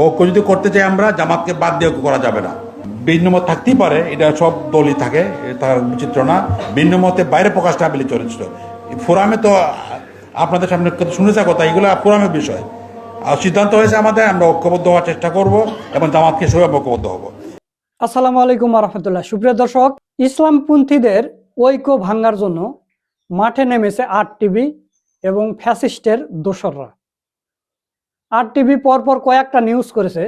ঐক্য যদি করতে চাই আমরা, জামাতকে বাদ দিয়ে করা যাবে না। ভিন্ন মত থাকতেই পারে, এটা সব দলই থাকে, তার বিচিত্র না। ভিন্ন মতে বাইরে প্রকাশটা আবিলি চরিত্র। ফোরামে তো আপনাদের সামনে শুনেছে কথা, এগুলো ফোরামের বিষয়। আর সিদ্ধান্ত হয়েছে আমাদের, আমরা ঐক্যবদ্ধ হওয়ার চেষ্টা করব এবং জামাতকে সেভাবে ঐক্যবদ্ধ হব। আসসালামু আলাইকুম রহমতুল্লাহ। সুপ্রিয় দর্শক, ইসলামপন্থীদের ঐক্য ভাঙ্গার জন্য মাঠে নেমেছে আট টিভি এবং ফ্যাসিস্টের দোসররা। আট টিভি পরপর কয়েকটা নিউজ করেছে,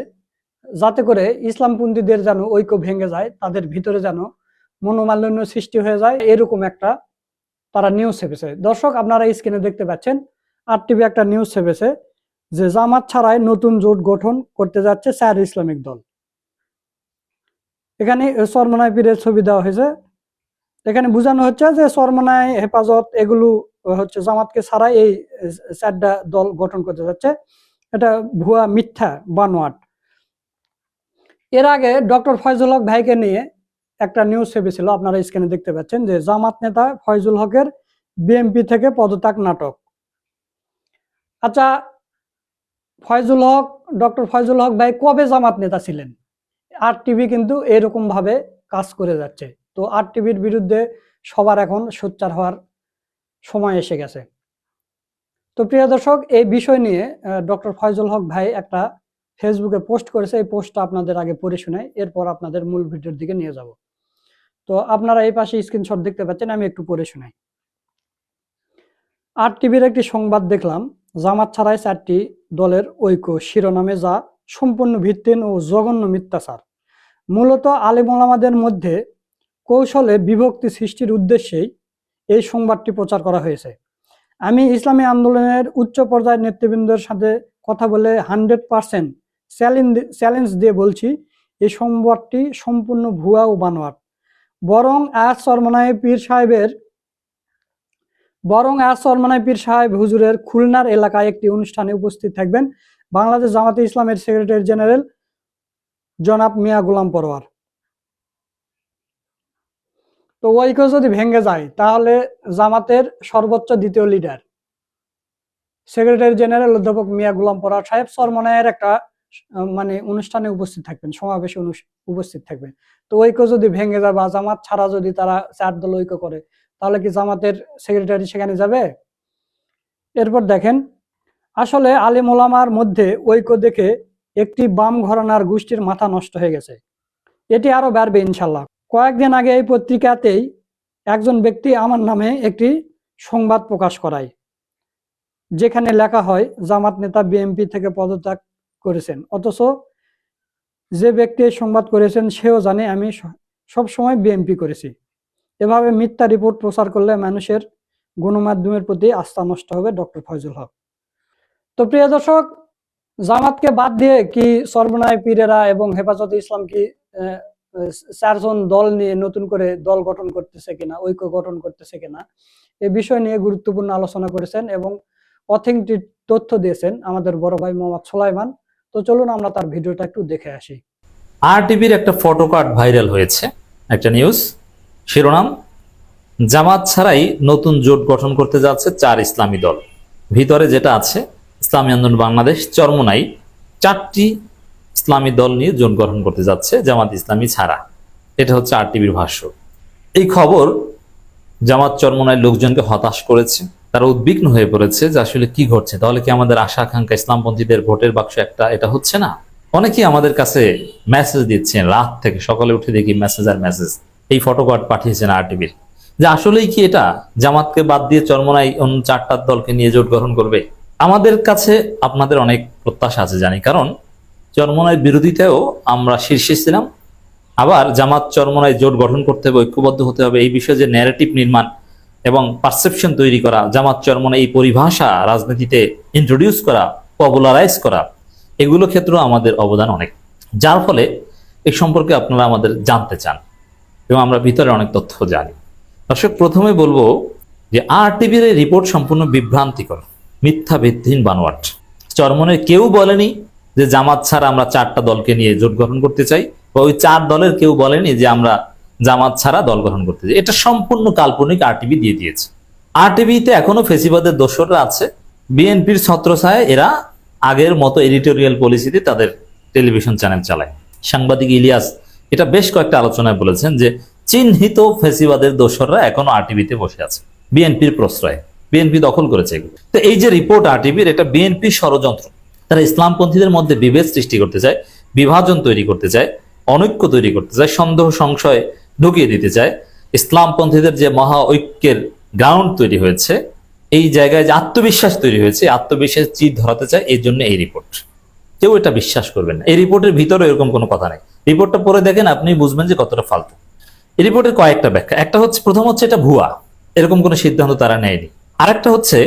যাতে করে ইসলামপন্থীদের যেন ঐক্য ভেঙে যায়, তাদের ভিতরে যেন মনোমালিন্য সৃষ্টি হয়ে যায়, এরকম একটা তারা নিউজ ছেপেছে। দর্শক, আপনারা স্ক্রিনে দেখতে পাচ্ছেন আট টিভি একটা নিউজ ছেপেছে যে জামাত ছাড়াই নতুন জোট গঠন করতে যাচ্ছে চার ইসলামিক দল। এখানে সরমনায় পীরের ছবি দেওয়া হয়েছে। এখানে বোঝানো হচ্ছে যে সরমনায় হেফাজত এগুলো হচ্ছে জামাতকে ছাড়াই এই চারটা দল গঠন করতে যাচ্ছে। এটা ভুয়া মিথ্যা বানোয়াট। এর আগে ডক্টর ফয়জুল হক ভাইকে নিয়ে একটা নিউজ ছেপেছিল আপনারা স্ক্রিনে দেখতে পাচ্ছেন, যে জামাত নেতা ফয়জুল হকের বিএমপি থেকে পদত্যাগ নাটক। আচ্ছা ফয়জুল হক, ডক্টর ফয়জুল হক ভাই কবে জামাত নেতা ছিলেন? আর টিভি কিন্তু এরকম ভাবে কাজ করে যাচ্ছে। তো আর টিভির বিরুদ্ধে সবার এখন সোচ্চার হওয়ার সময় এসে গেছে। তো প্রিয় দর্শক, এই বিষয় নিয়ে ডক্টর ফয়জুল হক ভাই একটা ফেসবুকে পোস্ট করেছে। এই পোস্টটা আপনাদের আগে পড়ে শোনাই এরপর আপনাদের মূল ভিডিওর দিকে নিয়ে যাব। তো আপনারা এই পাশে স্ক্রিনশট দেখতে পাচ্ছেন, আমি একটু পড়ে শোনাই। আর টিভির একটি সংবাদ দেখলাম, জামাত ছাড়াই চারটি দলের ঐক্য, শিরোনামে যা সম্পূর্ণ ভিত্তিহীন ও জঘন্য মিথ্যাচার। মূলত আলিমুলামাদের মধ্যে কৌশলে বিভক্তি সৃষ্টির উদ্দেশ্যেই এই সংবাদটি প্রচার করা হয়েছে। আমি ইসলামী আন্দোলনের উচ্চ পর্যায়ের নেতৃবৃন্দের সাথে কথা বলে হান্ড্রেড পার্সেন্ট চ্যালেঞ্জ দিয়ে বলছি, এই সংবাদটি সম্পূর্ণ ভুয়া ও বানোয়াট। বরং আজ সরমনায় পীর সাহেবের, বরং আজ সরমনায় পীর সাহেব হুজুরের খুলনার এলাকায় একটি অনুষ্ঠানে উপস্থিত থাকবেন বাংলাদেশ জামাতে ইসলামের সেক্রেটারি জেনারেল জনাব মিয়া গোলাম পরোয়ার। তো ঐক্য যদি ভেঙে যায়, তাহলে জামাতের সর্বোচ্চ দ্বিতীয় লিডার সেক্রেটারি জেনারেল অধ্যাপক মিয়া গুলাম পরোয়ার সাহেব সরমনায়ের একটা মানে অনুষ্ঠানে উপস্থিত থাকবেন, সমাবেশে উপস্থিত থাকবেন। তো ঐক্য যদি ভেঙে যায় বা জামাত ছাড়া যদি তারা চার দল ঐক্য করে, তাহলে কি জামাতের সেক্রেটারি সেখানে যাবে? এরপর দেখেন, আসলে আলিম ওলামার মধ্যে ঐক্য দেখে একটি বাম ঘরানার গোষ্ঠীর মাথা নষ্ট হয়ে গেছে। এটি আরও বাড়বে ইনশাল্লাহ। কয়েকদিন আগে এই পত্রিকাতেই একজন ব্যক্তি আমার নামে একটি সংবাদ প্রকাশ করায়, যেখানে লেখা হয়, জামাত নেতা বিএমপি থেকে পদত্যাগ করেছেন। অথচ যে ব্যক্তি সংবাদ করেছেন, সেও জানে আমি সব সময় বিএমপি করেছি। এভাবে মিথ্যা রিপোর্ট প্রচার করলে মানুষের গণমাধ্যমের প্রতি আস্থা নষ্ট হবে ডক্টর ফয়জুল হক। তো প্রিয় দর্শক, জামাতকে বাদ দিয়ে কি সর্বনায় পীরেরা এবং হেফাজতে ইসলাম কি চারজন দল নিয়ে নতুন করে দল গঠন করতেছে কিনা, ঐক্য গঠন করতেছে কিনা, এ বিষয় নিয়ে গুরুত্বপূর্ণ আলোচনা করেছেন এবং অথেন্টিক তথ্য দিয়েছেন আমাদের বড় ভাই মোহাম্মদ সোলাইমান। তো চলুন আমরা তার ভিডিওটা একটু দেখে আসি। আর টিভির একটা ফটো কার্ড ভাইরাল হয়েছে, একটা নিউজ শিরোনাম, জামাত ছাড়াই নতুন জোট গঠন করতে যাচ্ছে চার ইসলামী দল। ভিতরে যেটা আছে, ইসলামী আন্দোলন বাংলাদেশ, চরমনাই, চারটি ইসলামী দল নিয়ে জোট গঠন করতে যাচ্ছে জামাত ইসলামী ছাড়া। এটা হচ্ছে আর টিভির ভাষ্য। এই খবর জামাত চরমনায় লোকজনকে হতাশ করেছে। তারা উদ্বিগ্ন হয়ে পড়েছে যে আসলে কি ঘটছে। তাহলে কি আমাদের আশা আকাঙ্ক্ষা ইসলামপন্থীদের ভোটের বাক্স একটা, এটা হচ্ছে না? অনেকেই আমাদের কাছে মেসেজ দিচ্ছেন রাত থেকে সকালে উঠে দেখি মেসেজ আর মেসেজ এই ফটো কার্ড পাঠিয়েছেন আর টিভির। যে আসলেই কি এটা? জামাতকে বাদ দিয়ে চরমনাই অন্য চারটার দলকে নিয়ে জোট গঠন করবে? আমাদের কাছে আপনাদের অনেক প্রত্যাশা আছে জানি। কারণ চরমনায় বিরোধিতায়ও আমরা শীর্ষে ছিলাম। আবার জামাত চরমনায় জোট গঠন করতে হবে, ঐক্যবদ্ধ হতে হবে, এই বিষয়ে যে ন্যারেটিভ নির্মাণ এবং পারসেপশন তৈরি করা, জামাত চরমনায় এই পরিভাষা রাজনীতিতে ইন্ট্রোডিউস করা পপুলারাইজ করা, এগুলো ক্ষেত্রেও আমাদের অবদান অনেক। যার ফলে এ সম্পর্কে আপনারা আমাদের জানতে চান এবং আমরা ভিতরে অনেক তথ্য জানি। দর্শক, প্রথমে বলব যে আর টিভির এই রিপোর্ট সম্পূর্ণ বিভ্রান্তিকর, মিথ্যা ভিত্তিহীন বানোয়াট। চরমনের কেউ বলেনি যে জামাত ছাড়া আমরা চারটা দলকে নিয়ে জোট গঠন করতে চাই, বা ওই চার দলের কেউ বলেনি যে আমরা জামাত ছাড়া দল গঠন করতে চাই। এটা সম্পূর্ণ কাল্পনিক আর টিভি দিয়ে দিয়েছে। আর টিভিতে এখনও ফেসিবাদের দোসররা আছে। বিএনপির ছত্রছায় এরা আগের মতো এডিটোরিয়াল পলিসিতে তাদের টেলিভিশন চ্যানেল চালায়। সাংবাদিক ইলিয়াস এটা বেশ কয়েকটা আলোচনায় বলেছেন যে চিহ্নিত ফেসিবাদের দোসররা এখনও আরটিভিতে বসে আছে বিএনপির প্রশ্রয়। বিএনপি দখল করেছে তো এই যে রিপোর্ট আরটিভির এটা বিএনপি ষড়যন্ত্র। তারা ইসলামপন্থীদের মধ্যে বিভেদ সৃষ্টি করতে চায়, বিভাজন তৈরি করতে চায়, অনৈক্য তৈরি করতে চায়, সন্দেহ সংশয় ঢুকিয়ে দিতে চায়। ইসলামপন্থীদের যে মহা ঐক্যের গ্রাউন্ড তৈরি হয়েছে, এই জায়গায় যে আত্মবিশ্বাস তৈরি হয়েছে আত্মবিশ্বাস চিত ধরাতে চায় এই জন্য এই রিপোর্ট কেউ এটা বিশ্বাস করবেন না। এই রিপোর্টের ভিতরে এরকম কোনো কথা নেই। রিপোর্টটা পরে দেখেন, আপনি বুঝবেন যে কতটা ফালতু। এই রিপোর্টের কয়েকটা ব্যাখ্যা। একটা হচ্ছে, প্রথম হচ্ছে এটা ভুয়া। এরকম কোনো সিদ্ধান্ত তারা নেয়নি। আরেকটা হচ্ছে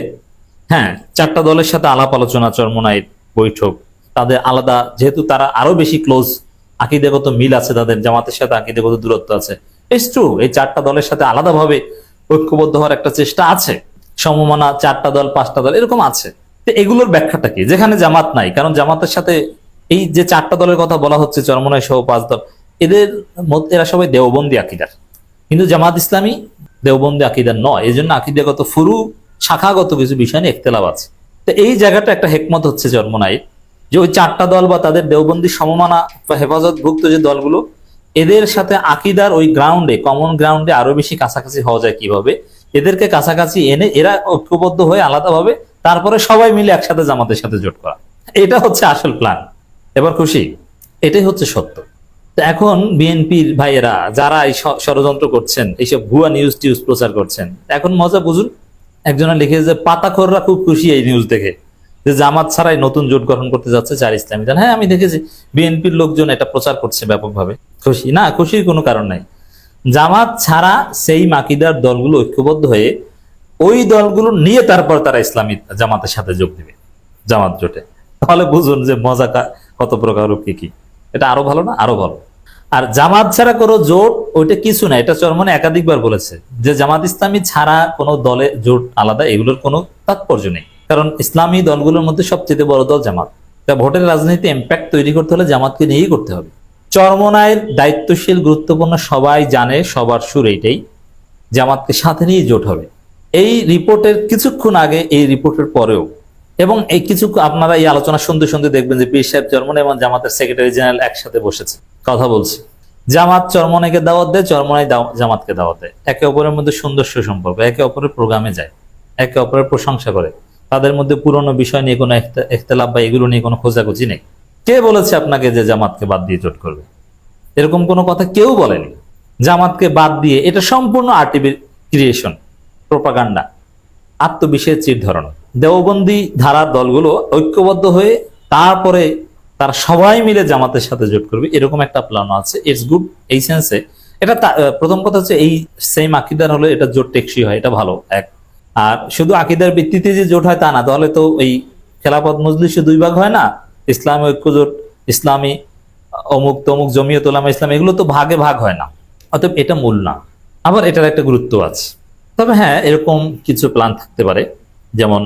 হ্যাঁ চারটা দলের সাথে আলাপ আলোচনা চরমনাই বৈঠক। তাদের আলাদা, যেহেতু তারা আরও বেশি ক্লোজ আকিদেগত মিল আছে তাদের, জামাতের সাথে আকিদেগত দূরত্ব আছে। ইটস এই চারটা দলের সাথে আলাদাভাবে ঐক্যবদ্ধ হওয়ার একটা চেষ্টা আছে। সমমানা চারটা দল, পাঁচটা দল, এরকম আছে। তো এগুলোর ব্যাখ্যাটা কি? যেখানে জামাত নাই, কারণ জামাতের সাথে এই যে চারটা দলের কথা বলা হচ্ছে, চরমনাই সহ পাঁচ দল, এদের মধ্যে এরা সবাই দেওবন্দি আকিদার। কিন্তু জামাত ইসলামী দেওবন্দি আকিদার নয় এই জন্য আকিদাগত ফুরু, শাখাগত কিছু বিষয় নিয়ে একতেলাভ আছে। তো এই জায়গাটা একটা হেকমত হচ্ছে জন্মনাই যে ওই চারটা দল বা তাদের দেওবন্দি সমমানা বা হেফাজতভুক্ত যে দলগুলো, এদের সাথে আকিদার ওই গ্রাউন্ডে কমন গ্রাউন্ডে আরও বেশি কাছাকাছি হওয়া যায় কীভাবে? এদেরকে কাছাকাছি এনে এরা ঐক্যবদ্ধ হয়ে আলাদাভাবে তারপরে সবাই মিলে একসাথে জামাতের সাথে জোট করা। এটা হচ্ছে আসল প্ল্যান এবার খুশি? এটাই হচ্ছে সত্য। এখন বিএনপির ভাইয়েরা, যারা এই ষড়যন্ত্র করছেন, এইসব ভুয়া নিউজ টিউজ প্রচার করছেন, এখন মজা বুঝুন একজনে লিখে যে, পাতাখোররা খুব খুশি এই নিউজ দেখে যে জামাত ছাড়াই নতুন জোট গঠন করতে যাচ্ছে চার ইসলামী দল। হ্যাঁ আমি দেখেছি। বিএনপির লোকজন এটা প্রচার করছে ব্যাপকভাবে। খুশি? না, খুশির কোনো কারণ নাই। জামাত ছাড়া সেই মাকিদার দলগুলো ঐক্যবদ্ধ হয়ে ওই দলগুলো নিয়ে তারপর তারা ইসলামী জামাতের সাথে যোগ দেবে, জামাত জোটে। তাহলে বুঝুন যে মজা কত প্রকার কি কি। এটা আরও ভালো না? আরও ভালো। আর জামাত ছাড়া কোনো জোট, ওইটা কিছু না, এটা চরমনে একাধিকবার বলেছে যে জামাত ইসলামী ছাড়া কোনো দলে জোট আলাদা, এগুলোর কোনো তাৎপর্য নেই। কারণ ইসলামী দলগুলোর মধ্যে সবচেয়ে বড় দল জামাত। তা ভোটের রাজনীতি ইম্প্যাক্ট তৈরি করতে হলে জামাতকে নিয়েই করতে হবে। চরমনায়ের দায়িত্বশীল, গুরুত্বপূর্ণ সবাই জানে, সবার সুর এইটাই, জামাতকে সাথে নিয়ে জোট হবে। এই রিপোর্টের কিছুক্ষণ আগে, এই রিপোর্টের পরেও, এবং এই কিছু আপনারা এই আলোচনা শুনতে শুনতে দেখবেন যে পীর সাহেব চরমনে এবং জামাতের সেক্রেটারি জেনারেল একসাথে বসেছে। কথা বলছে। জামাত চরমনেকে দাওয়াত দেয়, চরমনাই জামাতকে দাওয়াত দেয়। একে অপরের মধ্যে সুন্দর সুসম্পর্ক, একে অপরের প্রোগ্রামে যায়, একে অপরের প্রশংসা করে। তাদের মধ্যে পুরনো বিষয় নিয়ে কোনো এখতে- বা এগুলো নিয়ে কোনো খোঁজাখুঁজি নেই। কে বলেছে আপনাকে যে জামাতকে বাদ দিয়ে জোট করবে? এরকম কোনো কথা কেউ বলেনি। জামাতকে বাদ দিয়ে এটা সম্পূর্ণ আরটিভির ক্রিয়েশন প্রোপাগান্ডা আত্মবিশ্বাসের চির ধরন। দেওবন্দি ধারার দলগুলো ঐক্যবদ্ধ হয়ে তারপরে তারা সবাই মিলে জামাতের সাথে জোট করবে, এরকম একটা প্ল্যান আছে ইটস গুড এই সেন্সে এটা প্রথম কথা হচ্ছে এই সেম আকিদার হলে এটা জোট টেকসই হয়, এটা ভালো, এক। আর শুধু আকিদার ভিত্তিতে যে জোট হয় তা না, তাহলে তো এই খেলাপথ মজলিসে দুই ভাগ হয় না, ইসলামী ঐক্য জোট ইসলামী, অমুক তমুক, জমিয়ত ওলামা ইসলাম, এগুলো তো ভাগে ভাগ হয় না, অতএব এটা মূল না। আবার এটার একটা গুরুত্ব আছে। তবে হ্যাঁ এরকম কিছু প্ল্যান থাকতে পারে, যেমন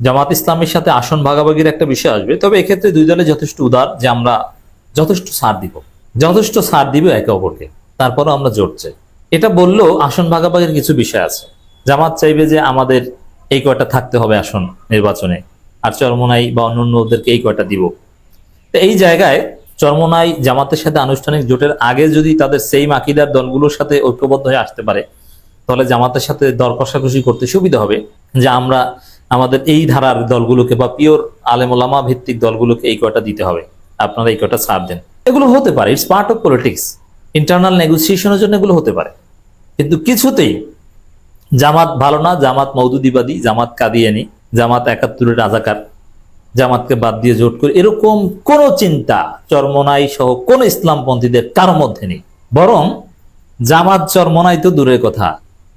জামাত ইসলামের সাথে আসন ভাগাভাগির একটা বিষয় আসবে, তবে এক্ষেত্রে দুই দলে যথেষ্ট উদার যে আমরা যথেষ্ট সার দিব। যথেষ্ট সার দিব একে অপরকে, তারপরও আমরা জোট চাই। এটা বললেও আসন ভাগাভাগির কিছু বিষয় আছে। জামাত চাইবে যে আমাদের এই কয়টা থাকতে হবে আসন নির্বাচনে, আর চরমনাই বা অন্যান্য ওদেরকে এই কয়টা দিব। তো এই জায়গায় চরমনাই জামাতের সাথে আনুষ্ঠানিক জোটের আগে যদি তাদের সেই মাকিদার দলগুলোর সাথে ঐক্যবদ্ধ হয়ে আসতে পারে, তাহলে জামাতের সাথে দর কষাকষি করতে সুবিধা হবে যে আমরা আমাদের এই ধারার দলগুলোকে বা পিওর আলেমোলামা ভিত্তিক দলগুলোকে এই কয়টা দিতে হবে? আপনারা এই কয়টা ছাড় দেন। এগুলো হতে পারে it's part of politics internal নেগোসিয়েশনের জন্য এগুলো হতে পারে। কিন্তু কিছুতেই জামাত ভালো না, জামাত মৌদুদিবাদী, জামাত কাদিয়ানি, জামাত একাত্তরের রাজাকার, জামাতকে বাদ দিয়ে জোট করে, এরকম কোন চিন্তা, চরমনাই সহ কোন ইসলামপন্থীদের কার মধ্যে নেই। বরং জামাত চরমনাই তো দূরের কথা।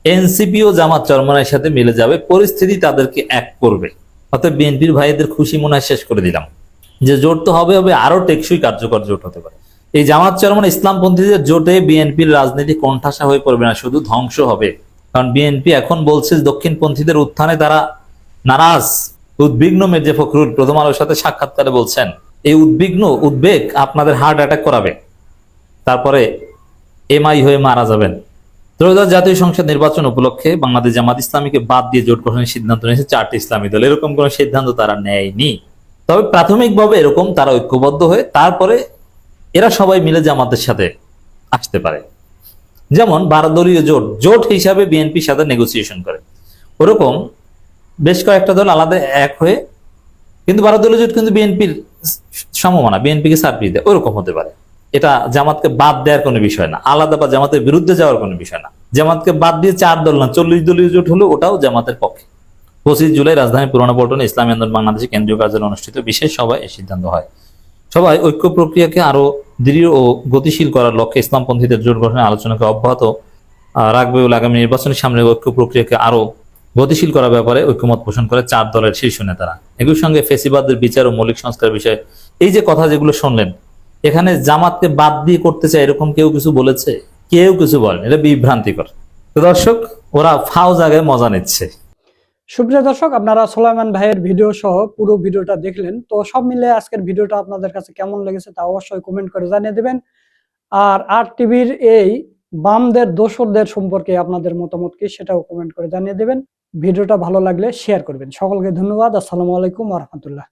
এনসিপিও জামাত চরমনাইয়ের সাথে মিলে যাবে। পরিস্থিতি তাদেরকে এক করবে। অর্থাৎ বিএনপির ভাইদের খুশি মনে হয় শেষ করে দিলাম। যে জোট তো হবে হবে আরও টেকসই কার্যকর জোট হতে পারে। এই জামাত চরমন ইসলামপন্থীদের জোটে বিএনপির রাজনীতি কণ্ঠাসা হয়ে পড়বে না, শুধু ধ্বংস হবে। কারণ বিএনপি এখন বলছে দক্ষিণপন্থীদের উত্থানে তারা নারাজ। উদ্বিগ্ন মির্জা ফখরুল প্রথম আলোর সাথে সাক্ষাৎকারে বলছেন, এই উদ্বিগ্ন উদ্বেগ আপনাদের হার্ট অ্যাটাক করাবে। তারপরে এমআই হয়ে মারা যাবেন। ত্রয়োদশ জাতীয় সংসদ নির্বাচন উপলক্ষে বাংলাদেশ জামাত ইসলামীকে বাদ দিয়ে জোট গঠনের সিদ্ধান্ত নিয়েছে চারটি ইসলামী দল। এরকম কোন সিদ্ধান্ত তারা নেয়নি। তবে প্রাথমিকভাবে এরকম তারা ঐক্যবদ্ধ হয়ে তারপরে এরা সবাই মিলে জামাতের সাথে আসতে পারে। যেমন বারোদলীয় জোট জোট হিসাবে বিএনপির সাথে নেগোসিয়েশন করে। ওরকম বেশ কয়েকটা দল আলাদা এক হয়ে, কিন্তু বারোদলীয় জোট কিন্তু বিএনপির সমমানা, বিএনপিকে সার্ভিস দেয়। ওরকম হতে পারে। এটা জামাতকে বাদ দেওয়ার কোনো বিষয় না। আলাদা বা জামাতের বিরুদ্ধে যাওয়ার কোনো বিষয় না। জামাতকে বাদ দিয়ে চার দল না, চল্লিশ দলীয় জোট হলো ওটাও জামাতের পক্ষে। পঁচিশ জুলাই রাজধানী পুরানো পল্টনে ইসলামী আন্দোলন বাংলাদেশের কেন্দ্রীয় কার্যালয়ে অনুষ্ঠিত বিশেষ সভায় এই সিদ্ধান্ত হয়। সবাই ঐক্য প্রক্রিয়াকে আরও দৃঢ় ও গতিশীল করার লক্ষ্যে ইসলামপন্থীদের জোট গঠনের আলোচনাকে অব্যাহত রাখবে বলে আগামী নির্বাচনের সামনে ঐক্য প্রক্রিয়াকে আরও গতিশীল করার ব্যাপারে ঐক্যমত পোষণ করে চার দলের শীর্ষ নেতারা। একই সঙ্গে ফেসিবাদের বিচার ও মৌলিক সংস্কার বিষয়ে এই যে কথা যেগুলো শুনলেন এখানে জামাতকে বাদ দিয়ে করতে চায় এরকম কেউ কিছু বলেছে? কেউ কিছু বলেন। এটা বিভ্রান্তিকর। দর্শক, ওরা ফাও জায়গায় মজা নিচ্ছে। সুপ্রিয় দর্শক, আপনারা সোলাইমান ভাইয়ের ভিডিও সহ পুরো ভিডিওটা দেখলেন। তো সব মিলে আজকের ভিডিওটা আপনাদের কাছে কেমন লেগেছে তা অবশ্যই কমেন্ট করে জানিয়ে দেবেন। আর আর টিভির এই বামদের, দোসরদের সম্পর্কে আপনাদের মতামত কি সেটাও কমেন্ট করে জানিয়ে দেবেন। ভিডিওটা ভালো লাগলে শেয়ার করবেন। সকলকে ধন্যবাদ। আসসালামু আলাইকুম রহমতুল্লাহ।